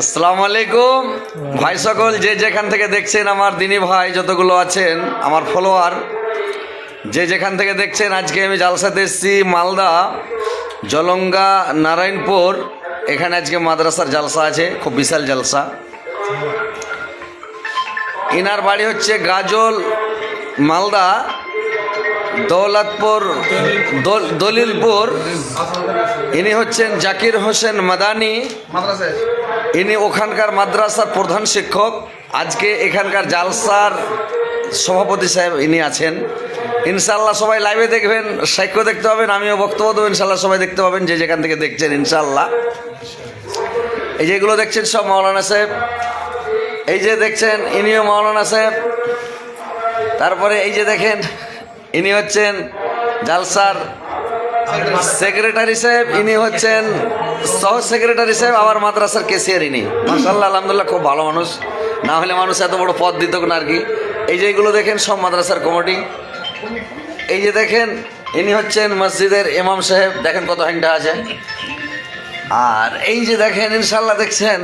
আসসালামু আলাইকুম। ভাই সকল, যে যেখান থেকে দেখছেন আমার দিনী ভাই যতগুলো আছেন, আমার ফলোয়ার, যে যেখান থেকে দেখছেন আজকে আমি জালসাতে এসেছি মালদা, জলঙ্গা, নারায়ণপুর। এখানে আজকে মাদ্রাসার জালসা আছে, খুব বিশাল জালসা। ইনার বাড়ি হচ্ছে গাজল, মালদা। দৌলতপুর, দল- দলিলপুর, ইনি হচ্ছেন জাকির হোসেন মাদানি। ইনি ওখানকার মাদ্রাসার প্রধান শিক্ষক। আজকে এখানকার জালসার সভাপতি সাহেব ইনি আছেন। ইনশাল্লাহ সবাই লাইভে দেখবেন, সাক্ষ্য দেখতে পাবেন, আমিও বক্তব্য দেবো ইনশাল্লাহ সবাই দেখতে পাবেন যে যেখান থেকে দেখছেন ইনশাল্লাহ এই যেগুলো দেখছেন সব মাওলানা সাহেব। এই যে দেখছেন, ইনিও মাওলানা সাহেব। তারপরে এই যে দেখেন ইনি হচ্ছেন জালসার সেক্রেটারি সাহেব, ইনি হচ্ছেন সহ সেক্রেটারি সাহেব, আমার মাদ্রাসার কেসিয়ার ইনি। মাসাল্লাহ আলহামদুলিল্লাহ, খুব ভালো মানুষ। না হলে মানুষ এত বড় পদ দিত না আর কি। এই যে এগুলো দেখেন, সব মাদ্রাসার কমিটি এই যে দেখেন, ইনি হচ্ছেন মসজিদের ইমাম সাহেব। দেখেন কত হ্যাংটা আছে। আর এই যে দেখেন ইনশাল্লাহ দেখছেন,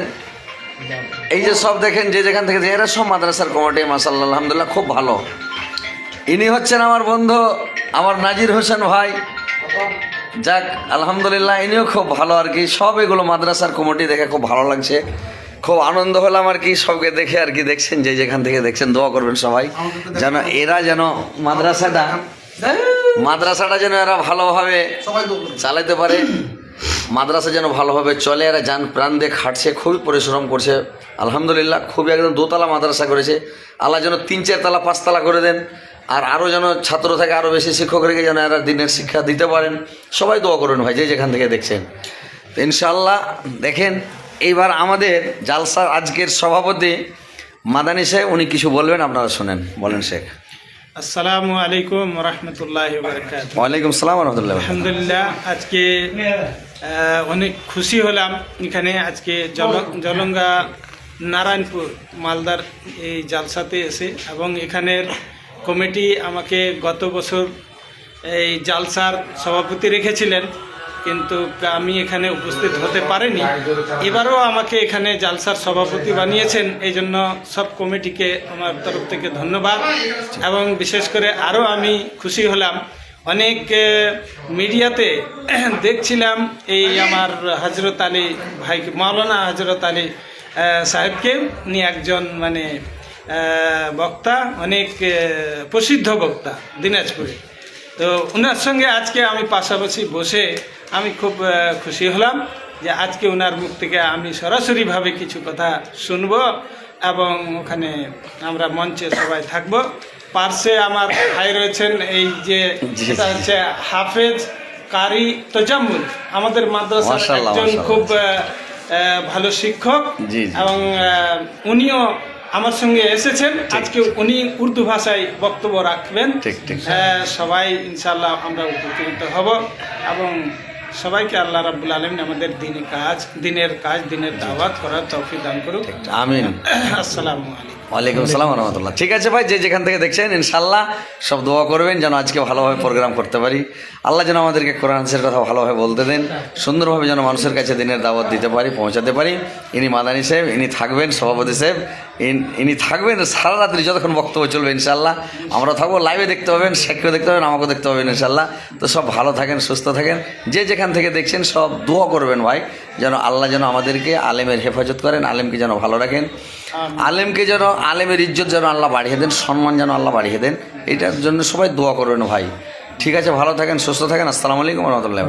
এই যে সব দেখেন, যে যেখান থেকে এরা সব মাদ্রাসার কমিটি মাসাল্লাহ আলহামদুলিল্লাহ, খুব ভালো। ইনি হচ্ছেন আমার বন্ধু আমার নাজির হোসেন ভাই। যাক আলহামদুলিল্লাহ ইনিও খুব ভালো আর কি। সব এগুলো মাদ্রাসার কমিটি দেখে খুব ভালো লাগছে। খুব আনন্দ হলাম আর কি সবকে দেখে আর কি দেখছেন যে যেখান থেকে দেখছেন দোয়া করবেন সবাই। যেন এরা যেন মাদ্রাসাটা মাদ্রাসাটা যেন এরা ভালোভাবে চালাতে পারে। মাদ্রাসা যেন ভালোভাবে চলে এরা যান প্রাণ দিয়ে খাটছে খুবই পরিশ্রম করছে। আলহামদুলিল্লাহ খুবই একদম দোতলা মাদ্রাসা করেছে। আল্লাহ যেন তিন চারতলা পাঁচতলা করে দেন। আর আরও যেন ছাত্র থেকে আরও বেশি শিক্ষক রেখে যেন এরা দিনের শিক্ষা দিতে পারেন সবাই দোয়া করুন ভাই যে যেখান থেকে দেখছেন। তো ইনশাল্লাহ দেখেন এইবার আমাদের জালসার আজকের সভাপতি মাদানী শেখ উনি কিছু বলবেন আপনারা শোনেন। বলেন শেখ। আসসালামু আলাইকুম রহমতুল্লাহ ওয়ালাইকুম সালাম রহমতুল্লাহ আলহামদুলিল্লাহ আজকে অনেক খুশি হলাম এখানে। আজকে জল- জলঙ্গা নারায়ণপুর মালদার এই জালসাতে এসে এবং এখানের কমিটি আমাকে গত বছর এই জালসার সভাপতি রেখেছিলেন, কিন্তু আমি এখানে উপস্থিত হতে পারিনি। এবারও আমাকে এখানে জালসার সভাপতি বানিয়েছেন, এই জন্য সব কমিটিকে আমার তরফ থেকে ধন্যবাদ। এবং বিশেষ করে আরও আমি খুশি হলাম। অনেক মিডিয়াতে দেখছিলাম এই আমার হজরত আলী ভাই মাওলানা হজরত আলী সাহেবকে। উনি একজন মানে বক্তা অনেক প্রসিদ্ধ বক্তা দিনাজপুরে তো ওনার সঙ্গে আজকে আমি পাশাপাশি বসে আমি খুব খুশি হলাম যে আজকে ওনার মুখ থেকে আমি সরাসরিভাবে কিছু কথা শুনব এবং ওখানে আমরা মঞ্চে সবাই থাকব পার্শ্বে আমার ভাই রয়েছেন এই যে জি। হচ্ছে হাফেজ কারি তোজাম্মুল আমাদের মাদ্রাসার একজন খুব ভালো শিক্ষক। এবং উনিও আমার সঙ্গে এসেছেন। আজকে উনি উর্দু ভাষায় বক্তব্য রাখবেন। ঠিক। সবাই ইনশাল্লাহ আমরা উপকৃত হব এবং সবাইকে আল্লাহ রাবুল আলম আমাদের দিনের কাজ দিনের কাজ দিনের দাওয়াত করার তৌফিক দান করুক। আমিন। আসসালামু আলাইকুম। ওয়ালাইকুম সালাম রহমতুল্লাহ ঠিক আছে ভাই যে যেখান থেকে দেখছেন ইনশাল্লাহ সব দোয়া করবেন যেন আজকে ভালোভাবে প্রোগ্রাম করতে পারি। আল্লাহ যেন আমাদেরকে কোরআন হাদিসের কথা ভালোভাবে বলতে দেন সুন্দরভাবে যেন মানুষের কাছে দিনের দাওয়াত দিতে পারি পৌঁছাতে পারি। ইনি মাদানী সাহেব ইনি থাকবেন সভাপতি সাহেব। ইন- ইনি থাকবেন সারা রাত্রি যতক্ষণ বক্তব্য চলবে ইনশাল্লাহ আমরা থাকব লাইভে দেখতে পাবেন সাক্ষ্য দেখতে পাবেন আমাকেও দেখতে পাবেন ইনশাল্লাহ তো সব ভালো থাকেন সুস্থ থাকেন। যে যেখান থেকে দেখছেন সব দোয়া করবেন ভাই যেন আল্লাহ যেন আমাদেরকে আলেমের হেফাজত করেন আলেমকে যেন ভালো রাখেন। আলেমকে যেন আলেমের ইজ্জত যেন আল্লাহ বাড়িয়ে দেন সম্মান যেন আল্লাহ বাড়িয়ে দেন এটার জন্য সবাই দোয়া করবেন ভাই। ঠিক আছে ভালো থাকেন সুস্থ থাকেন আসসালামু আলাইকুম রহমতুল্লাহ